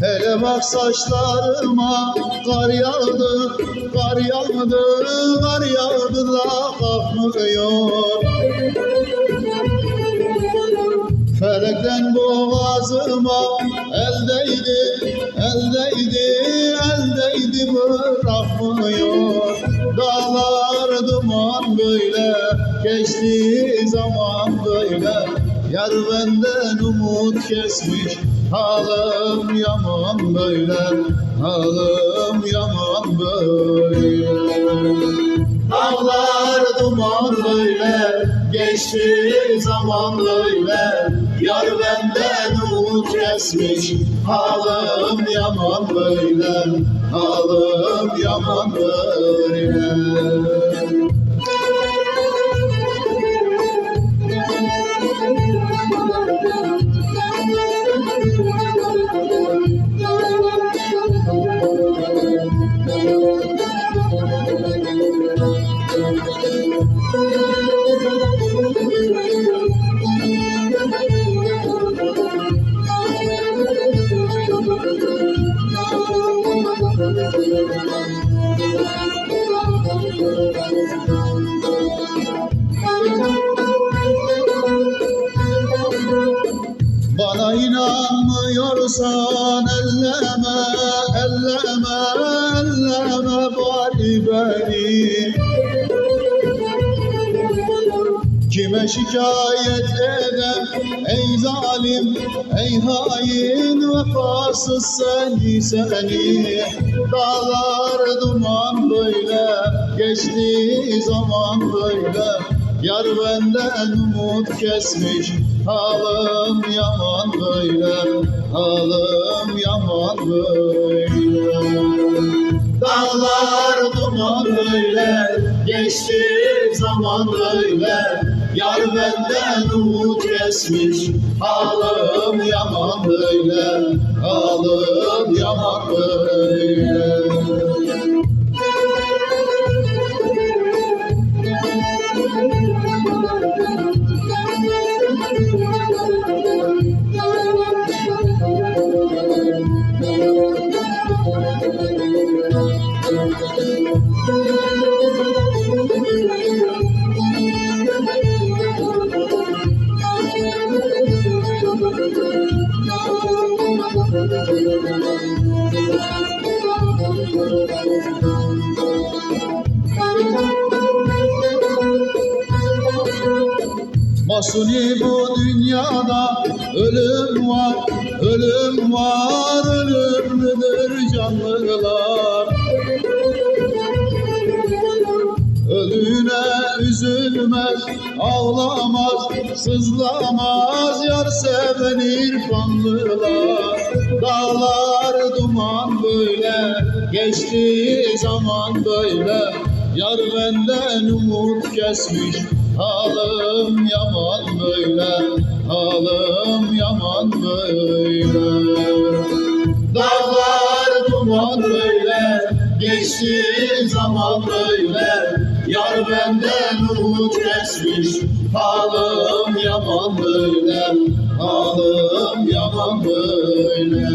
Hele bak saçlarıma kar yağdı, kar yağdı, kar yağdı da kalkmıyor. Felekten boğazıma eldeydi, eldeydi, eldeydi bırakmıyor. Dağlar duman böyle, geçti zaman böyle. Yar benden umut kesmiş, halim yaman böyle, halim yaman böyle. Dağlar duman böyle Geçti zaman böyle Yar benden umut kesmiş Halim yaman böyle Halim yaman böyle Bana inanmıyorsan elleme, elleme, elleme bari beni Kime şikayet edem? Ey zalim, ey hain vefasız seni seni. Dağlar duman böyle, geçti zaman böyle. Yar benden umut kesmiş, halim yaman böyle. Halim yaman böyle. Dağlar duman böyle Geçti zaman böyle Yar benden umut kesmiş. Halim yaman böyle Halim yaman böyle Masuni bu dünyada ölüm var, ölüm var, ölümlüdür canlılar. Üzülmez, ağlamaz, sızlamaz, yar seven irfanlılar. Dağlar duman böyle, geçti zaman böyle, yar benden umut kesmiş. Halim yaman böyle, halim yaman böyle. Dağlar duman böyle, geçti zaman böyle. Yar benden umut kesmiş, halim yaman böyle, halim yaman böyle.